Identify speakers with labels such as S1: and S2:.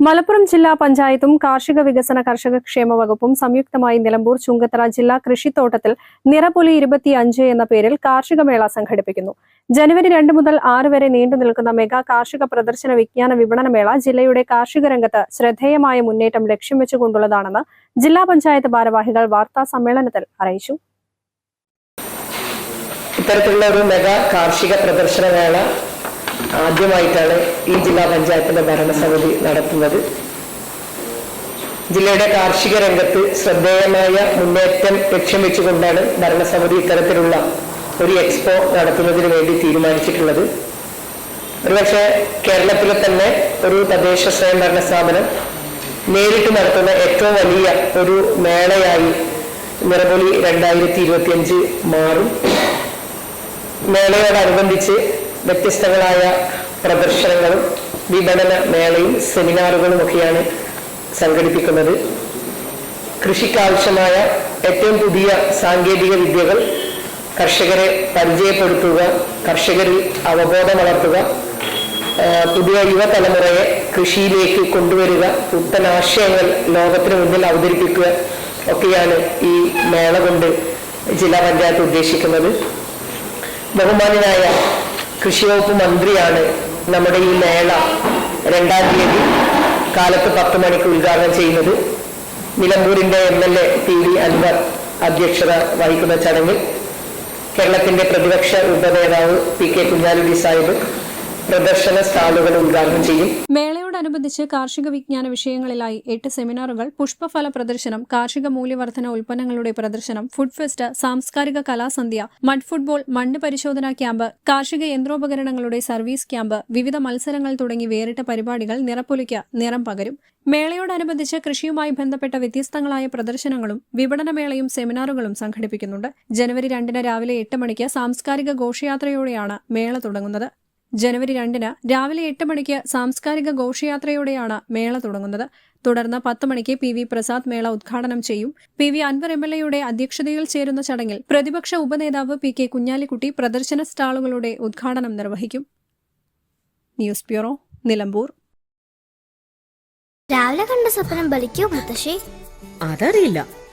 S1: Malappuram ജില്ലാ പഞ്ചായത്തും കാർഷിക വികസന കർഷക ക്ഷേമ വകുപ്പും സംയുക്തമായി നിലമ്പൂർ ചുങ്കത്തറ ജില്ലാ കൃഷിത്തോട്ടത്തിൽ നിറപൊലി ഇരുപത്തിയഞ്ച് എന്ന പേരിൽ കാർഷിക മേള സംഘടിപ്പിക്കുന്നു. ജനുവരി രണ്ട് മുതൽ ആറ് വരെ നീണ്ടു നിൽക്കുന്ന മെഗാ കാർഷിക പ്രദർശന വിജ്ഞാന വിപണന മേള ജില്ലയുടെ കാർഷിക രംഗത്ത് ശ്രദ്ധേയമായ മുന്നേറ്റം ലക്ഷ്യം വെച്ചുകൊണ്ടുള്ളതാണെന്ന് ജില്ലാ പഞ്ചായത്ത് ഭാരവാഹികൾ വാർത്താ സമ്മേളനത്തിൽ അറിയിച്ചു.
S2: ഇത്തരത്തിലുള്ള ഒരു മെഗാ കാർഷിക പ്രദർശന പ്രദർശനമേള ആദ്യമായിട്ടാണ് ഈ ജില്ലാ പഞ്ചായത്തിന്റെ ഭരണസമിതി നടത്തുന്നത്. ജില്ലയുടെ കാർഷിക രംഗത്ത് ശ്രദ്ധേയമായ മുന്നേറ്റം ലക്ഷ്യം വെച്ചുകൊണ്ടാണ് ഭരണസമിതി ഇത്തരത്തിലുള്ള ഒരു എക്സ്പോ നടത്തുന്നതിന് വേണ്ടി തീരുമാനിച്ചിട്ടുള്ളത്. ഒരുപക്ഷെ കേരളത്തിലെ തന്നെ ഒരു തദ്ദേശ സ്വയംഭരണ സ്ഥാപനം നേരിട്ട് നടത്തുന്ന ഏറ്റവും വലിയ ഒരു മേളയായി നിറബൊലി രണ്ടായിരത്തി ഇരുപത്തിയഞ്ച് മാറും. മേളയോടനുബന്ധിച്ച് വ്യത്യസ്തങ്ങളായ പ്രദർശനങ്ങളും വിപണന മേളയും സെമിനാറുകളും ഒക്കെയാണ് സംഘടിപ്പിക്കുന്നത്. കൃഷിക്കാവശ്യമായ ഏറ്റവും പുതിയ സാങ്കേതിക വിദ്യകൾ കർഷകരെ പരിചയപ്പെടുത്തുക കർഷകരിൽ അവബോധം വളർത്തുക പുതിയ യുവതലമുറയെ കൃഷിയിലേക്ക് കൊണ്ടുവരിക പുത്തൻ ആശയങ്ങൾ ലോകത്തിന് മുന്നിൽ അവതരിപ്പിക്കുക ഒക്കെയാണ് ഈ മേള കൊണ്ട് ജില്ലാ പഞ്ചായത്ത് ഉദ്ദേശിക്കുന്നത്. ബഹുമാനായ കൃഷിവകുപ്പ് മന്ത്രിയാണ് നമ്മുടെ ഈ മേള രണ്ടാം തീയതി കാലത്ത് പത്ത് മണിക്ക് ഉദ്ഘാടനം ചെയ്യുന്നത്. നിലമ്പൂരിന്റെ M L A P D Anvar അധ്യക്ഷത വഹിക്കുന്ന ചടങ്ങിൽ കേരളത്തിന്റെ പ്രതിപക്ഷ ഉപനേതാവ് പി കെ കുഞ്ഞാലുടി സാഹിബ് പ്രദർശന സ്റ്റാളുകൾ ഉദ്ഘാടനം ചെയ്യും.
S1: മേളയോടനുബന്ധിച്ച് കാർഷിക വിജ്ഞാന വിഷയങ്ങളിലായി എട്ട് സെമിനാറുകൾ പുഷ്പഫല പ്രദർശനം കാർഷിക മൂല്യവർദ്ധന ഉൽപ്പന്നങ്ങളുടെ പ്രദർശനം ഫുഡ് ഫെസ്റ്റ് സാംസ്കാരിക കലാസന്ധ്യ മഡ് ഫുട്ബോൾ മണ്ണ് പരിശോധനാ ക്യാമ്പ് കാർഷിക യന്ത്രോപകരണങ്ങളുടെ സർവീസ് ക്യാമ്പ് വിവിധ മത്സരങ്ങൾ തുടങ്ങി വേറിട്ട പരിപാടികൾ നിറപ്പൊലിക്ക് നിറം പകരും. മേളയോടനുബന്ധിച്ച് കൃഷിയുമായി ബന്ധപ്പെട്ട വ്യത്യസ്തങ്ങളായ പ്രദർശനങ്ങളും വിപണനമേളയും സെമിനാറുകളും സംഘടിപ്പിക്കുന്നുണ്ട്. ജനുവരി രണ്ടിന് രാവിലെ എട്ട് മണിക്ക് സാംസ്കാരിക ഘോഷയാത്രയോടെയാണ് മേള തുടങ്ങുന്നത്. ജനുവരി രണ്ടിന് രാവിലെ എട്ട് മണിക്ക് സാംസ്കാരിക ഘോഷയാത്രയോടെയാണ് മേള തുടങ്ങുന്നത്. തുടർന്ന് പത്ത് മണിക്ക് പി വി പ്രസാദ് മേള ഉദ്ഘാടനം ചെയ്യും. P V Anwar M L എയുടെ അധ്യക്ഷതയിൽ ചേരുന്ന ചടങ്ങിൽ പ്രതിപക്ഷ ഉപനേതാവ് പി കെ കുഞ്ഞാലിക്കുട്ടി പ്രദർശന സ്റ്റാളുകളുടെ ഉദ്ഘാടനം നിർവഹിക്കും. News bureau Nilambur.
S3: രാവിലെ കണ്ട സ്വപ്നം ബലിക്കോ മുത്തശ്ശേ?
S4: അതറിയില്ല.